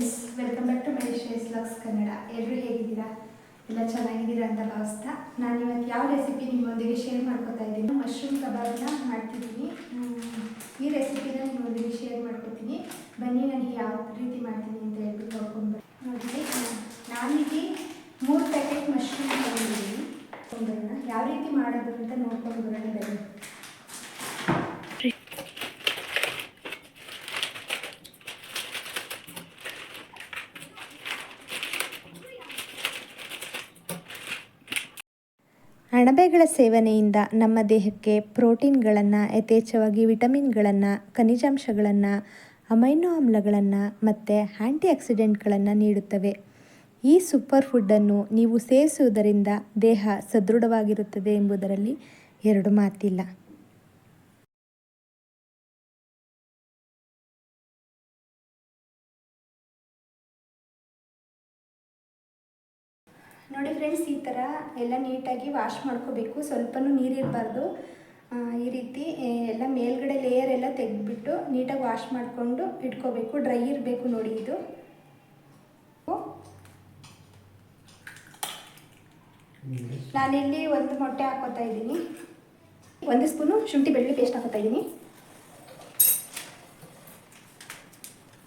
Friends welcome back to Maheshwari's vlogs Kannada ಎಲ್ಲರೂ ಹೇಗಿದ್ದೀರಾ? ಎಲ್ಲ ಚೆನ್ನಾಗಿದ್ದೀರಾ ಅಂತ ಭಾವಿಸ್ತಾ ನಾನು ಇವತ್ತು ಯಾವ ರೆಸಿಪಿ ನಿಮ್ಮೊಂದಿಗೆ ಶೇರ್ ಮಾಡ್ಕೊತಾ ಇದ್ದೀನಿ? ಮಶ್ರೂಮ್ ಕಬಾಬ್ನ ಮಾಡ್ತಿದ್ದೀನಿ. ಈ ರೆಸಿಪಿನ ನಿಮ್ಮೊಂದಿಗೆ ಶೇರ್ ಮಾಡ್ಕೊತೀನಿ. ಬನ್ನಿ, ನನಗೆ ಯಾವ ರೀತಿ ಮಾಡ್ತೀನಿ ಅಂತ ಹೇಳ್ಬಿಟ್ಟು ನೋಡ್ಕೊಂಡು ನೋಡಿ ನಾನಿಲ್ಲಿ ಮೂರು ಪ್ಯಾಕೆಟ್ ಮಶ್ರೂಮ್ ತಗೊಂಡಿದ್ದೀನಿ. ಯಾವ ರೀತಿ ಮಾಡೋದು ಅಂತ ನೋಡ್ಕೊಂಡು ಬರೋಣ ಬನ್ನಿ. ಅಣಬೆಗಳ ಸೇವನೆಯಿಂದ ನಮ್ಮ ದೇಹಕ್ಕೆ ಪ್ರೋಟೀನ್ಗಳನ್ನು, ಯಥೇಚ್ಛವಾಗಿ ವಿಟಮಿನ್ಗಳನ್ನು, ಖನಿಜಾಂಶಗಳನ್ನು, ಅಮೈನೋ ಆಮ್ಲಗಳನ್ನು ಮತ್ತು ಆ್ಯಂಟಿ ಆಕ್ಸಿಡೆಂಟ್ಗಳನ್ನು ನೀಡುತ್ತವೆ. ಈ ಸೂಪರ್ ಫುಡ್ಡನ್ನು ನೀವು ಸೇವಿಸುವುದರಿಂದ ದೇಹ ಸದೃಢವಾಗಿರುತ್ತದೆ ಎಂಬುದರಲ್ಲಿ ಎರಡು ಮಾತಿಲ್ಲ. ನೋಡಿ ಫ್ರೆಂಡ್ಸ್ ಈ ಥರ ಎಲ್ಲ ನೀಟಾಗಿ ವಾಶ್ ಮಾಡ್ಕೋಬೇಕು. ಸ್ವಲ್ಪನೂ ನೀರಿರಬಾರ್ದು ಈ ರೀತಿ ಎಲ್ಲ ಮೇಲ್ಗಡೆ ಲೇಯರ್ ಎಲ್ಲ ತೆಗೆದ್ಬಿಟ್ಟು ನೀಟಾಗಿ ವಾಶ್ ಮಾಡಿಕೊಂಡು ಇಟ್ಕೋಬೇಕು. ಡ್ರೈ ಇರಬೇಕು ನೋಡಿ ಇದು. ನಾನಿಲ್ಲಿ ಒಂದು ಮೊಟ್ಟೆ ಹಾಕೋತಾ ಇದ್ದೀನಿ. ಒಂದು ಸ್ಪೂನು ಶುಂಠಿ ಬೆಳ್ಳುಳ್ಳಿ ಪೇಸ್ಟ್ ಹಾಕೋತಾ ಇದ್ದೀನಿ.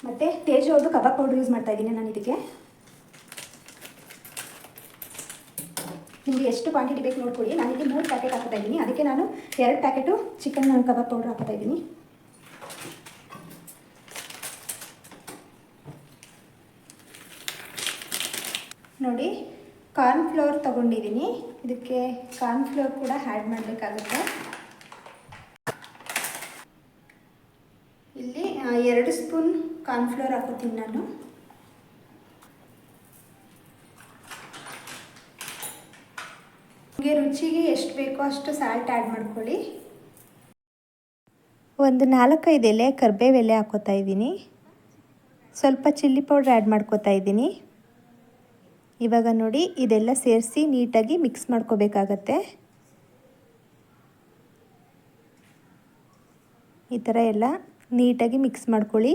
ಮತ್ತು ತೇಜು ಅವ್ರದ್ದು ಕಬಾಬ್ ಪೌಡ್ರ್ ಯೂಸ್ ಮಾಡ್ತಾ ಇದ್ದೀನಿ ನಾನು ಇದಕ್ಕೆ. ನಿಮಗೆ ಎಷ್ಟು ಕ್ವಾಂಟಿಟಿ ಬೇಕು ನೋಡ್ಕೊಳ್ಳಿ. ನಾನಿಲ್ಲಿ ಮೂರು ಪ್ಯಾಕೆಟ್ ಹಾಕ್ತಾ ಇದ್ದೀನಿ. ಅದಕ್ಕೆ ನಾನು ಎರಡು ಪ್ಯಾಕೆಟು ಚಿಕನ್ ಕಬಾಬ್ ಪೌಡ್ರ್ ಹಾಕ್ತಾ ಇದ್ದೀನಿ. ನೋಡಿ ಕಾರ್ನ್ ಫ್ಲೋರ್ ತೊಗೊಂಡಿದ್ದೀನಿ. ಇದಕ್ಕೆ ಕಾರ್ನ್ ಫ್ಲೋರ್ ಕೂಡ ಆ್ಯಡ್ ಮಾಡಬೇಕಾಗುತ್ತೆ. ಇಲ್ಲಿ ಎರಡು ಸ್ಪೂನ್ ಕಾರ್ನ್ ಫ್ಲೋರ್ ಹಾಕೋತೀನಿ ನಾನು. ನಿಮಗೆ ರುಚಿಗೆ ಎಷ್ಟು ಬೇಕೋ ಅಷ್ಟು ಸಾಲ್ಟ್ ಆ್ಯಡ್ ಮಾಡ್ಕೊಳ್ಳಿ. ಒಂದು ನಾಲ್ಕೈದು ಎಲೆ ಕರ್ಬೇವು ಎಲೆ ಹಾಕೋತಾ ಇದ್ದೀನಿ. ಸ್ವಲ್ಪ ಚಿಲ್ಲಿ ಪೌಡ್ರ್ ಆ್ಯಡ್ ಮಾಡ್ಕೋತಾ ಇದ್ದೀನಿ. ಇವಾಗ ನೋಡಿ ಇದೆಲ್ಲ ಸೇರಿಸಿ ನೀಟಾಗಿ ಮಿಕ್ಸ್ ಮಾಡ್ಕೋಬೇಕಾಗತ್ತೆ. ಈ ಥರ ಎಲ್ಲ ನೀಟಾಗಿ ಮಿಕ್ಸ್ ಮಾಡ್ಕೊಳ್ಳಿ.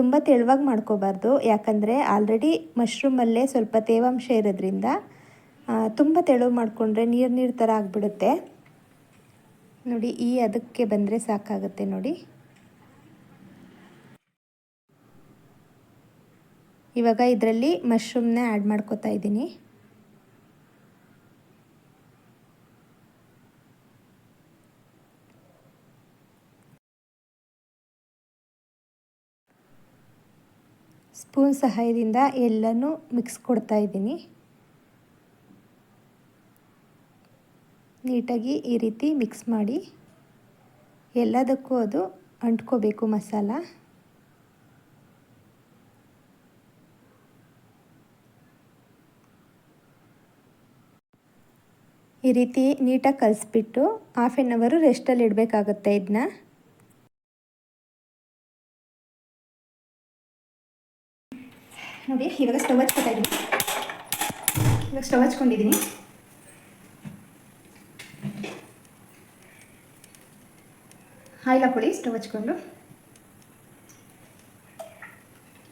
ತುಂಬ ತೆಳುವಾಗಿ ಮಾಡ್ಕೋಬಾರ್ದು, ಯಾಕಂದರೆ ಆಲ್ರೆಡಿ ಮಶ್ರೂಮಲ್ಲೇ ಸ್ವಲ್ಪ ತೇವಾಂಶ ಇರೋದ್ರಿಂದ ತುಂಬ ತೆಳು ಮಾಡಿಕೊಂಡ್ರೆ ನೀರು ನೀರು ಥರ ಆಗಿಬಿಡುತ್ತೆ. ನೋಡಿ, ಈ ಅದಕ್ಕೆ ಬಂದರೆ ಸಾಕಾಗುತ್ತೆ ನೋಡಿ. ಇವಾಗ ಇದರಲ್ಲಿ ಮಶ್ರೂಮ್ನ ಆ್ಯಡ್ ಮಾಡ್ಕೋತಾ ಇದ್ದೀನಿ. ಸ್ಪೂನ್ ಸಹಾಯದಿಂದ ಎಲ್ಲನೂ ಮಿಕ್ಸ್ ಕೊಡ್ತಾ ಇದ್ದೀನಿ. ನೀಟಾಗಿ ಈ ರೀತಿ ಮಿಕ್ಸ್ ಮಾಡಿ ಎಲ್ಲದಕ್ಕೂ ಅದು ಅಂಟ್ಕೋಬೇಕು ಮಸಾಲ. ಈ ರೀತಿ ನೀಟಾಗಿ ಕಲಿಸ್ಬಿಟ್ಟು ಹಾಫ್ ಆನ್ ಅವರು ರೆಸ್ಟಲ್ಲಿ ಇಡಬೇಕಾಗುತ್ತೆ ಇದನ್ನ ನೋಡಿ, ಇವಾಗ ಸ್ಟವ್ ಹಚ್ಕೊತಾ ಇದ್ದೀನಿ. ಇವಾಗ ಸ್ಟವ್ ಹಚ್ಕೊಂಡಿದ್ದೀನಿ. ಆಯಿಲ್ ಹಾಕೊಳ್ಳಿ ಸ್ಟವ್ ಹಚ್ಕೊಂಡು.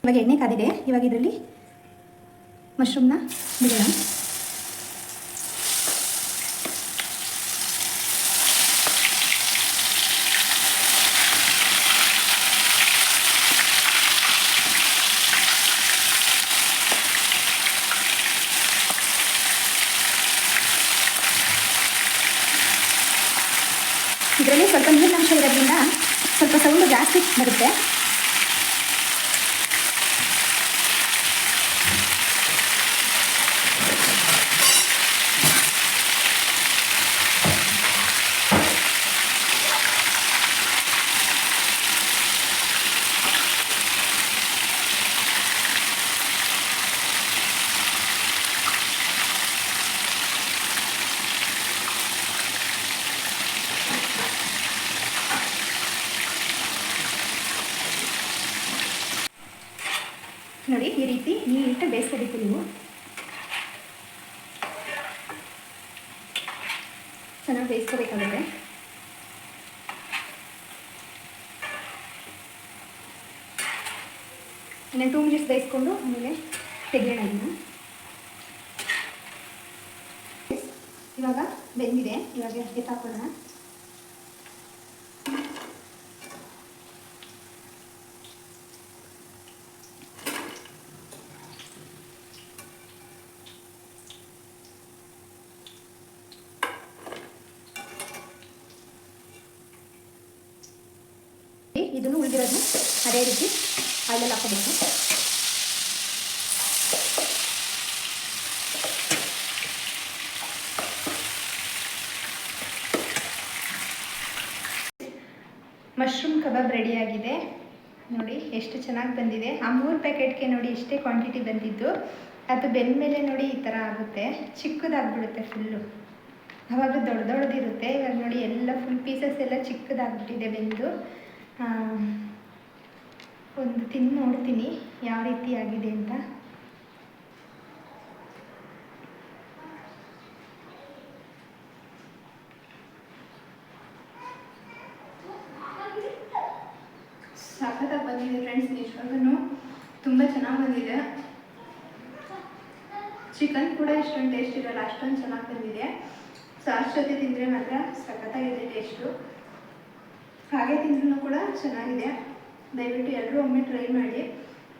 ಇವಾಗ ಎಣ್ಣೆ ಕಾದಿದೆ ಇವಾಗ ಇದರಲ್ಲಿ ಮಶ್ರೂಮ್ನ ಬಿಡೋಣ. ಇದರಲ್ಲಿ ಸ್ವಲ್ಪ ನೀರಿನಂಶ ಇರೋದ್ರಿಂದ ಸ್ವಲ್ಪ ಸೌಂಡು ಜಾಸ್ತಿ ಬರುತ್ತೆ. ನೋಡಿ, ಈ ರೀತಿ ನೀಟಾಗಿ ಬೇಯಿಸ್ಕೋಬೇಕು ನೀವು. ಚೆನ್ನಾಗಿ ಬೇಯಿಸ್ಕೋಬೇಕಾಗುತ್ತೆ. ಇನ್ನೊಂದು ಟೂ ಮಿನಿಟ್ಸ್ ಬೇಯಿಸ್ಕೊಂಡು ಆಮೇಲೆ ತೆಗೆಯೋಣ ಇದನ್ನು. ಇವಾಗ ಬೆಂದಿದೆ, ಇವಾಗ ಎತ್ತಾಕೊಳ್ಳೋಣ ಇದನ್ನು ಉಳಿದಿರೋದು ಅದೇ ರೀತಿ ಆಯಿಲಲ್ಲಿ ಹಾಕೋಬೇಕು ಮಶ್ರೂಮ್ ಕಬಾಬ್ ರೆಡಿಯಾಗಿದೆ. ನೋಡಿ ಎಷ್ಟು ಚೆನ್ನಾಗಿ ಬಂದಿದೆ. ಆ ಮೂರು ಪ್ಯಾಕೆಟ್ಗೆ ನೋಡಿ ಇಷ್ಟೇ ಕ್ವಾಂಟಿಟಿ ಬಂದಿದ್ದು. ಅದು ಬೆಂದ ಮೇಲೆ ನೋಡಿ ಈ ಥರ ಆಗುತ್ತೆ. ಚಿಕ್ಕದಾಗ್ಬಿಡುತ್ತೆ ಫುಲ್ಲು ಅವಾಗ ದೊಡ್ಡ ದೊಡ್ಡದಿರುತ್ತೆ. ಇವಾಗ ನೋಡಿ ಎಲ್ಲ ಫುಲ್ ಪೀಸಸ್ ಎಲ್ಲ ಚಿಕ್ಕದಾಗ್ಬಿಟ್ಟಿದೆ ಬೆಂದು. ಒಂದು ತಿಂದು ನೋಡ್ತೀನಿ, ಯಾವ ರೀತಿ ಆಗಿದೆ ಅಂತ. ಬಂದಿದೆ ಫ್ರೆಂಡ್ಸ್ ನಿಜವಾಗೂ ತುಂಬ ಚೆನ್ನಾಗಿ ಬಂದಿದೆ. ಚಿಕನ್ ಕೂಡ ಇಷ್ಟೊಂದು ಟೇಸ್ಟ್ ಇರಲ್ಲ, ಅಷ್ಟೊಂದು ಚೆನ್ನಾಗಿ ಬಂದಿದೆ. ಸಾಸ್ ಜೊತೆ ತಿಂದರೆ ಮಾತ್ರ ಸಖತ್ತಾಗಿದೆ ಟೇಸ್ಟು ಹಾಗೆ ತಿಂದ್ರೂ ಕೂಡ ಚೆನ್ನಾಗಿದೆ. ದಯವಿಟ್ಟು ಎಲ್ಲರೂ ಒಮ್ಮೆ ಟ್ರೈ ಮಾಡಿ.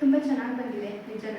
ತುಂಬ ಚೆನ್ನಾಗಿ ಬಂದಿದೆ ನಿಜನ.